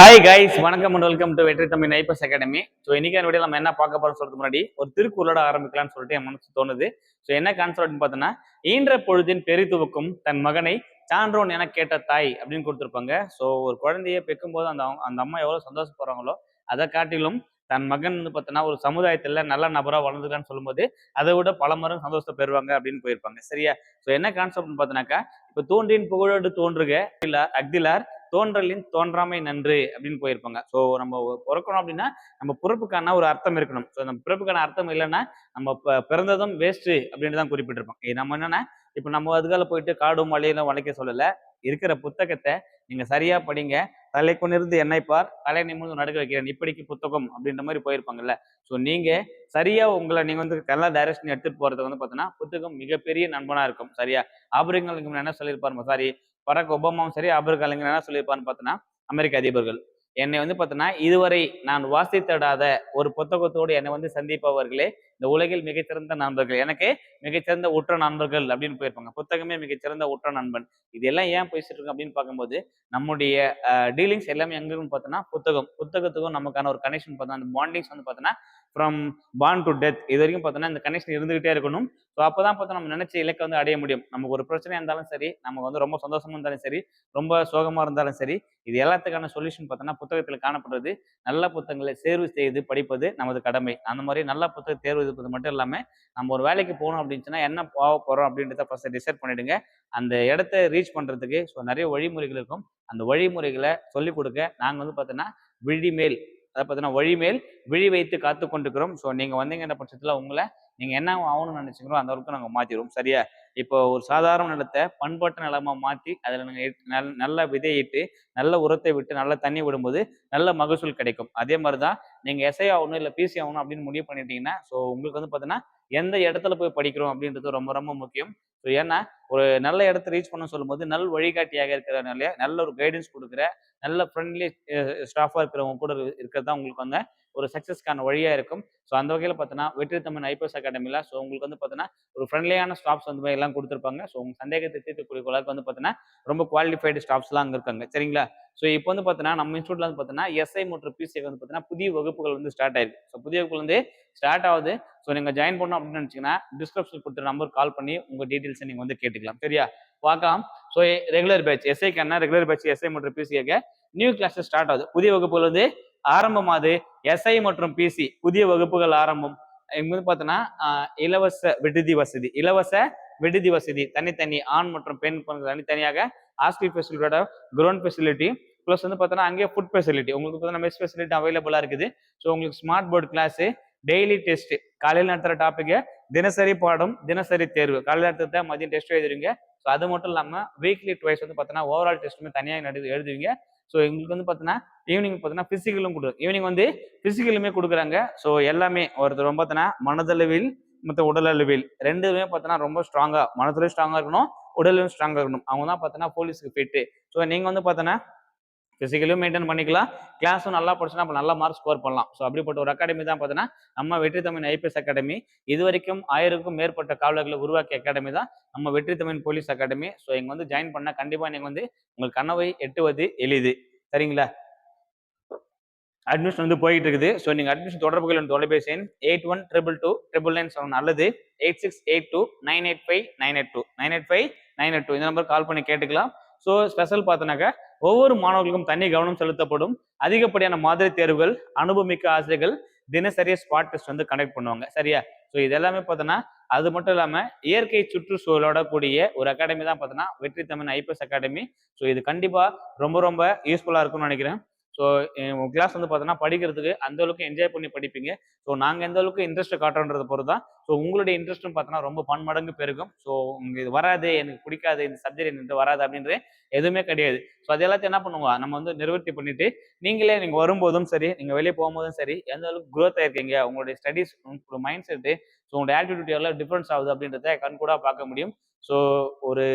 Hi guys வணக்கம் and welcome to Vetri Tamil நைப்பஸ் academy so இன்னைக்கு video நம்ம என்ன பார்க்க போறோம் சொல்றது முன்னாடி ஒரு திருக்குறளோட ஆரம்பிக்கலாம்னு சொல்லிட்டு என் மனசு தோணுது. ஸோ என்ன கான்செப்ட்னு பார்த்தோன்னா ஈன்ற பொழுதின் பெரிதுவக்கும் தன் மகனை சான்றோன் என கேட்ட தாய் அப்படின்னு கொடுத்துருப்பாங்க. ஸோ ஒரு குழந்தைய பெக்கும் போது அந்த அந்த அம்மா எவ்வளோ சந்தோஷப்படுறாங்களோ அதை காட்டிலும் தன் மகன் வந்து பார்த்தோன்னா ஒரு சமுதாயத்தில் நல்ல நபராக வளர்ந்துக்கான்னு சொல்லும்போது அதை விட பல மரம் சந்தோஷத்தை பெறுவாங்க அப்படின்னு போயிருப்பாங்க. சரியா? ஸோ என்ன கான்செப்ட்னு பார்த்தோன்னாக்கா இப்போ தோன்றின் புகழோடு தோன்றுக அக்திலார் தோன்றலின் தோன்றாமை நன்று அப்படின்னு போயிருப்பாங்க. ஸோ நம்ம பிறக்கணும் அப்படின்னா நம்ம பிறப்புக்கான ஒரு அர்த்தம் இருக்கணும். ஸோ நம்ம பிறப்புக்கான அர்த்தம் இல்லைன்னா நம்ம ப- பிறந்ததும் வேஸ்ட்டு அப்படின்னு தான் குறிப்பிட்டிருப்போம். இது நம்ம என்னன்னா இப்போ நம்ம அதுக்கால போயிட்டு காடும் மலையெல்லாம் வளைக்க சொல்லலை. இருக்கிற புத்தகத்தை நீங்கள் சரியாக படிங்க. தலை கொண்டிருந்து என்னை பார் தலை நிமிர்ந்து நடுக்க வைக்கிறேன். இப்படிக்கு புத்தகம் அப்படின்ற மாதிரி போயிருப்பாங்கல்ல. ஸோ நீங்க சரியா உங்களை நீங்க வந்து நல்ல டைரக்ஷன் எடுத்துட்டு போறதுக்கு வந்து பார்த்தீங்கன்னா புத்தகம் மிகப்பெரிய நண்பனா இருக்கும். சரியா? ஆபரிங்களுக்கு என்ன சொல்லியிருப்பாரு சாரி பராக் ஒபாமாவும் சரி ஆபிரகாம் என்ன சொல்லியிருப்பான்னு பார்த்தோன்னா அமெரிக்க அதிபர்கள். என்னை வந்து பார்த்தோன்னா இதுவரை நான் வாசித்தடாத ஒரு புத்தகத்தோடு என்னை வந்து சந்திப்பவர்களே இந்த உலகில் மிகச்சிறந்த நண்பர்கள் எனக்கு மிகச்சிறந்த உற்ற நண்பர்கள் அப்படின்னு போயிருப்பாங்க. புத்தகமே மிகச்சிறந்த உற்ற நண்பன். இதெல்லாம் ஏன் பேசிட்டு இருக்கோம் அப்படின்னு பார்க்கும்போது நம்முடைய டீலிங்ஸ் எல்லாமே எங்க இருக்குன்னு பார்த்தோன்னா புத்தகம். புத்தகத்துக்கும் நமக்கான ஒரு கனெக்ஷன் பார்த்தோன்னா அந்த பாண்டிங்ஸ் வந்து பார்த்தோன்னா ஃப்ரம் பான் டு டெத் இது வரைக்கும் பார்த்தோன்னா இந்த கனெக்ஷன் இருந்துகிட்டே இருக்கணும். ஸோ அப்போ தான் பார்த்தா நம்ம நினைச்ச இலக்கை வந்து அடைய முடியும். நமக்கு ஒரு பிரச்சனையாக இருந்தாலும் சரி நமக்கு வந்து ரொம்ப சந்தோஷமா இருந்தாலும் சரி ரொம்ப சோகமாக இருந்தாலும் சரி இது எல்லாத்துக்கான சொல்யூஷன் பார்த்தோன்னா புத்தகத்தில் காணப்படுறது நல்ல புத்தகங்களை தேர்வு செய்து படிப்பது நமது கடமை. அந்த மாதிரி நல்ல புத்தகம் தேர்வு இருப்பது மட்டும் இல்லாமல் நம்ம ஒரு வேலைக்கு போகணும் அப்படின்னு என்ன போக போகிறோம் அப்படின்றத ஃபஸ்ட்டு டிசைட் பண்ணிவிடுங்க அந்த இடத்த ரீச் பண்ணுறதுக்கு ஸோ நிறைய வழிமுறைகள் இருக்கும். அந்த வழிமுறைகளை சொல்லிக் கொடுக்க நாங்கள் வந்து பார்த்தோன்னா விழிமேல் அதை பார்த்தீங்கன்னா வழிமேல் விழி வைத்து காத்து கொண்டிருக்கிறோம். ஸோ நீங்கள் வந்தீங்கன்ற பட்சத்தில் உங்களை நீங்கள் என்ன ஆகணும்னு நினச்சிக்கிறோம் அந்த அளவுக்கு நாங்கள் மாற்றிடுவோம் சரியா? இப்போ ஒரு சாதாரண நிலத்தை பண்பாட்டு நிலமா மாற்றி அதில் நீங்கள் நல்ல விதையிட்டு நல்ல உரத்தை விட்டு நல்ல தண்ணி விடும்போது நல்ல மகசூல் கிடைக்கும். அதே மாதிரி தான் நீங்கள் எஸ்ஐ ஆகணும் இல்லை பிசி ஆகணும் அப்படின்னு முடிவு பண்ணிட்டீங்கன்னா ஸோ உங்களுக்கு வந்து பார்த்தீங்கன்னா எந்த இடத்துல போய் படிக்கிறோம் அப்படின்றது ரொம்ப ரொம்ப முக்கியம். ஸோ ஏன்னா ஒரு நல்ல இடத்த ரீச் பண்ண சொல்லும்போது நல் வழிகாட்டியாக இருக்கிறனால நல்ல ஒரு கைடன்ஸ் கொடுக்குற நல்ல ஃப்ரெண்ட்லி ஸ்டாஃபாக இருக்கிறவங்க கூட இருக்கிறது தான் உங்களுக்கு வந்து ஒரு சக்ஸஸ்க்கான வழியாக இருக்கும். ஸோ அந்த வகையில் பார்த்தோன்னா வெற்றி தமிழ் ஐபிஎஸ் அகாடமியில் ஸோ உங்களுக்கு வந்து பார்த்தோன்னா ஒரு ஃப்ரெண்ட்லியான ஸ்டாஃப்ஸ் வந்து மாதிரி எல்லாம் கொடுத்துருப்பாங்க. ஸோ உங்கள் சந்தேகத்தை தீர்க்கக்கூடிய அளவுக்கு வந்து பார்த்தீங்கன்னா ரொம்ப குவாலிஃபைடு ஸ்டாஃப்ஸ்லாம் அங்கே இருக்காங்க. சரிங்களா? ஸோ இப்போ வந்து பார்த்தீங்கன்னா நம்ம இன்ஸ்டியூட்ல வந்து பார்த்தீங்கன்னா எஸ்ஐ மற்றும் பிசிஐ வந்து பார்த்தீங்கன்னா புதிய வகுப்புகள் வந்து ஸ்டார்ட் ஆயிருக்கு. ஸோ புதிய வகுப்புகள் வந்து ஸ்டார்ட் ஆகுது. ஸோ நீங்கள் ஜாயின் பண்ணணும் அப்படின்னு நினச்சிங்கன்னா டிஸ்கிரிப்ஷன் கொடுத்த நம்பர் கால் பண்ணி உங்கள் டீட்டெயில்ஸை நீங்கள் வந்து கேட்டுக்கலாம். சரியா? பார்க்கலாம். ஸோ ரெகுலர் பேட்ச் எஸ்ஐக்கு என்ன? ரெகுலர் பேட்ச் எஸ்ஐ மற்றும் பிசிஏக்கு நியூ கிளாஸஸ் ஸ்டார்ட் ஆகுது. புதிய வகுப்புகள் வந்து ஆரம்பமாகுது எஸ்ஐ மற்றும் பிசி புதிய வகுப்புகள் ஆரம்பம். இங்க வந்து பார்த்தோன்னா இலவச விடுதி வசதி. இலவச விடுதி வசதி. தனித்தனி ஆண் மற்றும் பெண் பங்கு தனித்தனியாக ஹாஸ்டல் ஃபெசிலிட்டியோட கிரவுண்ட் ஃபெசிலிட்டி ப்ளஸ் வந்து பார்த்தோன்னா அங்கேயே ஃபுட் ஃபெசிலிட்டி உங்களுக்கு பார்த்தோன்னா மெஸ் ஃபெசிலிட்டி அவைலபிளாக இருக்குது. ஸோ உங்களுக்கு smart board class daily test. காலையில் நடத்துகிற டாப்பிக்கு தினசரி பாடம் தினசரி தேர்வு. காலையில் நடத்துறத மதியம் டெஸ்ட் எழுதுவீங்க. ஸோ அது மட்டும் இல்லாமல் வீக்லி ட்வைஸ் வந்து பார்த்தோன்னா ஓவரால் டெஸ்ட்டுமே தனியாக நடு எழுதுவீங்க. ஸோ எங்களுக்கு வந்து பார்த்தோன்னா ஈவினிங் பார்த்தோன்னா ஃபிசிக்கலும் கொடு ஈவினிங் வந்து ஃபிசிக்கலுமே கொடுக்குறாங்க. ஸோ எல்லாமே ஒருத்தர் ரொம்ப பார்த்தோன்னா மனதளவில் மற்ற உடலளவில் ரெண்டுமே பார்த்தோன்னா ரொம்ப ஸ்ட்ராங்காக மனதிலும் ஸ்ட்ராங்காக இருக்கணும் உடலும் ஸ்ட்ராங்காக இருக்கணும். அவங்க தான் பார்த்தோன்னா போலீஸுக்கு ஃபிட்டு ஸோ நீங்கள் வந்து பார்த்தோன்னா ஃபிசிக்கலும் மெயின்டைன் பண்ணிக்கலாம். கிளாஸும் நல்லா படிச்சுன்னா அப்போ நல்ல மார்க் ஸ்கோர் பண்ணலாம். ஸோ அப்படிப்பட்ட ஒரு அகாடமி தான் பார்த்தோன்னா நம்ம வெற்றி தமிழ் ஐபிஎஸ் அகாடமி இது வரைக்கும் ஆயிரக்கும் மேற்பட்ட காவலர்களை உருவாக்கிய அகாடமி தான் நம்ம வெற்றி தமிழ் போலீஸ் அகாடமி ஸோ இங்கே வந்து ஜாயின் பண்ணால் கண்டிப்பாக நீங்கள் வந்து உங்கள் கனவை எட்டுவது எளிது. சரிங்களா? அட்மிஷன் வந்து போயிட்டு இருக்குது ஸோ நீங்கள் அட்மிஷன் தொடர்புகள் தொலைபேசி எண் eight one triple two triple nine seven அல்லது eight six eight two nine eight five nine eight two nine eight five nine eight two இந்த நம்பர் கால் பண்ணி கேட்டுக்கலாம். ஸோ ஸ்பெஷல் பார்த்தோன்னாக்கா ஒவ்வொரு மாணவர்களுக்கும் தனி கவனம் செலுத்தப்படும். அதிகப்படியான மாதிரி தேர்வுகள் அனுபவமிக்க ஆசிரியர்கள் தினசரி ஸ்பாட் டெஸ்ட் வந்து கண்டக்ட் பண்ணுவாங்க. சரியா? ஸோ இது எல்லாமே பார்த்தோன்னா அது மட்டும் இல்லாமல் இயற்கை சுற்றுச்சூழலோட கூடிய ஒரு அகாடமி தான் பார்த்தோன்னா வெற்றி தமிழ் ஐபிஎஸ் அகாடமி ஸோ இது கண்டிப்பாக ரொம்ப ரொம்ப யூஸ்ஃபுல்லாக இருக்கும்னு நினைக்கிறேன். ஸோ உங்கள் கிளாஸ் வந்து பார்த்தோன்னா படிக்கிறதுக்கு அந்த அளவுக்கு என்ஜாய் பண்ணி படிப்பீங்க. ஸோ நாங்கள் எந்த அளவுக்கு இன்ட்ரெஸ்ட் காட்டுறோன்றது பொறுத்து தான் ஸோ உங்களுடைய இன்ட்ரெஸ்ட்டும் பார்த்தோன்னா ரொம்ப பன்மடங்கு பெருகும். ஸோ உங்களுக்கு இது வராது எனக்கு பிடிக்காது இந்த சப்ஜெக்ட் எனக்கு வராது அப்படின்றது எதுவுமே கிடையாது. ஸோ அது எல்லாத்தையும் என்ன பண்ணுவோம்? நம்ம வந்து நிவர்த்தி பண்ணிட்டு நீங்களே நீங்கள் வரும்போதும் சரி நீங்கள் வெளியே போகும்போதும் சரி எந்த அளவுக்கு க்ரோத் ஆயிருக்கீங்க உங்களுடைய ஸ்டடீஸ் உங்களோட மைண்ட் செட்டு ஸோ உங்களுடைய ஆட்டிடியூட் எல்லாம் டிஃப்ரென்ஸ் ஆகுது அப்படின்றத கண் கூட பார்க்க முடியும். ஸோ ஒரு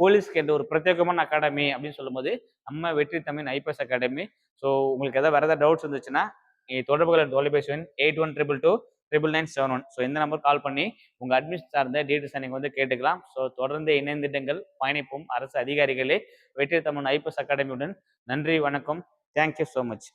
போலீஸ்க்கு என்ற ஒரு பிரத்யேகமான அகாடமி அப்படின்னு சொல்லும்போது நம்ம வெற்றி தமிழ் ஐபிஎஸ் அகாடமி. ஸோ உங்களுக்கு எதாவது வேறு ஏதாவது டவுட்ஸ் இருந்துச்சுன்னா நீங்க தொடர்புகள் தொலைபேசி எண் eight one triple two triple nine seven one so இந்த நம்பர் கால் பண்ணி உங்கள் அட்மிஷன் சார்ந்த டீட்டெயில்ஸ் நீங்கள் வந்து கேட்டுக்கலாம். ஸோ தொடர்ந்து இணைந்திட்டங்கள் பயணிப்போம். அரசு அதிகாரிகளே வெற்றி தமிழ் ஐபிஎஸ் அகாடமியுடன் நன்றி வணக்கம். Thank you so much